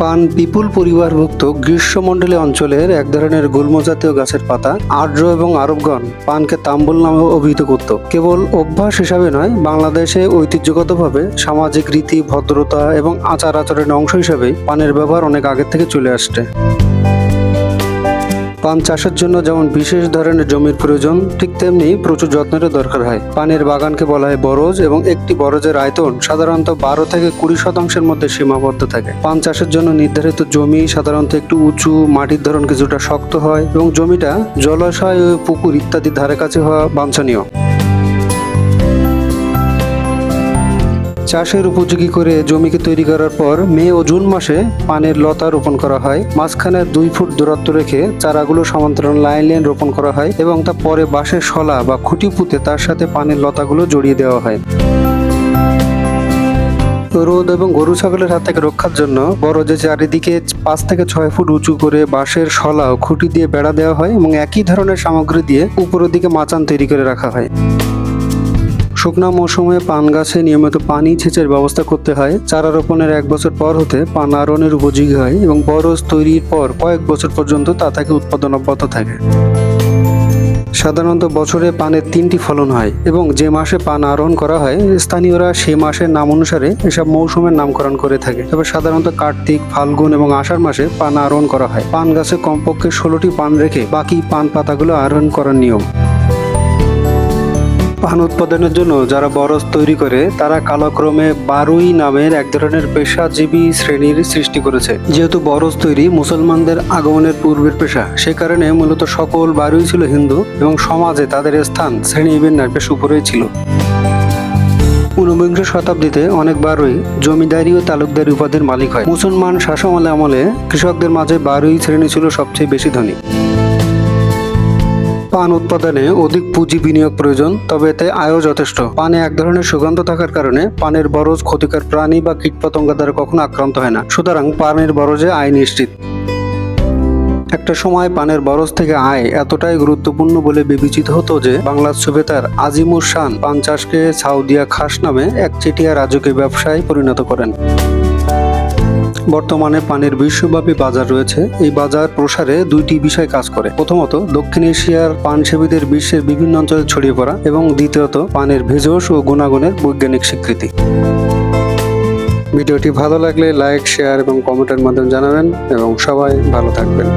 পান বিপুল পরিবারভুক্ত গ্রীষ্মমণ্ডলীয় অঞ্চলের এক ধরনের গুল্ম জাতীয় গাছের পাতা আর্য এবং আরবগণ পানকে তাম্বুল নামে অভিহিত করত। কেবল অভ্যাস হিসাবে নয়, বাংলাদেশে ঐতিহ্যগতভাবে সামাজিক রীতি, ভদ্রতা এবং আচার আচরণের অংশ হিসাবে পানের ব্যবহার অনেক আগের থেকে চলে আসছে। পান চাষের জন্য যেমন বিশেষ ধরনের জমির প্রয়োজন, ঠিক তেমনি প্রচুর যত্নেরও দরকার হয়। পানের বাগানকে বলা হয় বরজ এবং একটি বরজের আয়তন সাধারণত বারো থেকে কুড়ি শতাংশের মধ্যে সীমাবদ্ধ থাকে। পান চাষের জন্য নির্ধারিত জমি সাধারণত একটু উঁচু, মাটির ধরন কিছুটা শক্ত হয় এবং জমিটা জলাশয় ও পুকুর ইত্যাদি ধারে কাছে হওয়া বাঞ্ছনীয়। চাষের উপযোগী করে জমিকে তৈরি করার পর মে ও জুন মাসে পানের লতা রোপণ করা হয়। মাঝখানে দুই ফুট দূরত্ব রেখে চারাগুলো সমান্তরাল লাইন লাইন রোপণ করা হয় এবং তা পরে বাঁশের শলা বা খুঁটি পুঁতে তার সাথে পানের লতাগুলো জড়িয়ে দেওয়া হয়। রোদ এবং গরু ছাগলের হাত থেকে রক্ষার জন্য বড় যে চারিদিকে পাঁচ থেকে ছয় ফুট উঁচু করে বাঁশের শলা ও খুঁটি দিয়ে বেড়া দেওয়া হয় এবং একই ধরনের সামগ্রী দিয়ে উপরের দিকে মাচান তৈরি করে রাখা হয়। শুকনা মৌসুমে পান গাছে নিয়মিত পানি সেচের ব্যবস্থা করতে হয়। চারা রোপণের এক বছর পর হতে পান আরোহণের উপযোগী হয় এবং বরজ তৈরির পর কয়েক বছর পর্যন্ত তা থেকে উৎপাদন অব্যাহত থাকে। সাধারণত বছরে পানের তিনটি ফলন হয় এবং যে মাসে পান আরোহণ করা হয়, স্থানীয়রা সে মাসের নাম অনুসারে এসব মৌসুমের নামকরণ করে থাকে। তবে সাধারণত কার্তিক, ফাল্গুন এবং আষাঢ় মাসে পান আরোহণ করা হয়। পান গাছে কমপক্ষে ষোলোটি পান রেখে বাকি পান পাতাগুলো আরোহণ করার নিয়ম। পান উৎপাদনের জন্য যারা বরজ তৈরি করে, তারা কালক্রমে বারুই নামের এক ধরনের পেশাজীবী শ্রেণির সৃষ্টি করেছে। যেহেতু বরজ তৈরি মুসলমানদের আগমনের পূর্বের পেশা, সে কারণে মূলত সকল বারুই ছিল হিন্দু এবং সমাজে তাদের স্থান শ্রেণি বিন্যাস উপরেই ছিল। ঊনবিংশ শতাব্দীতে অনেক বারুই জমিদারি ও তালুকদারি উপাধির মালিক হয়। মুসলমান শাসন আমলে কৃষকদের মাঝে বারুই শ্রেণি ছিল সবচেয়ে বেশি ধনী। পান উৎপাদনে অধিক পুঁজি বিনিয়োগ প্রয়োজন, তবে এতে আয়ও যথেষ্ট। পানে এক ধরনের সুগন্ধ থাকার কারণে পানের বরজ ক্ষতিকর প্রাণী বা কীটপতঙ্গ দ্বারা কখনো আক্রান্ত হয় না। সুতরাং পানের বরজে আয় নিশ্চিত। একটা সময় পানের বরজ থেকে আয় এতটাই গুরুত্বপূর্ণ বলে বিবেচিত হতো যে, বাংলার সুবেতার আজিমুর শান পান চাষকে সাউদিয়া খাস নামে এক চেটিয়া রাজকীয় ব্যবসায় পরিণত করেন। বর্তমানে পানের বিশ্বব্যাপী বাজার রয়েছে। এই বাজার প্রসারে দুইটি বিষয় কাজ করে। প্রথমত, দক্ষিণ এশিয়ার পান সেবীদের বিশ্বের বিভিন্ন অঞ্চলে ছড়িয়ে পড়া এবং দ্বিতীয়ত, পানের ভেষজ ও গুণাগুণের বৈজ্ঞানিক স্বীকৃতি। ভিডিওটি ভালো লাগলে লাইক, শেয়ার এবং কমেন্টের মাধ্যমে জানাবেন এবং সবাই ভালো থাকবেন।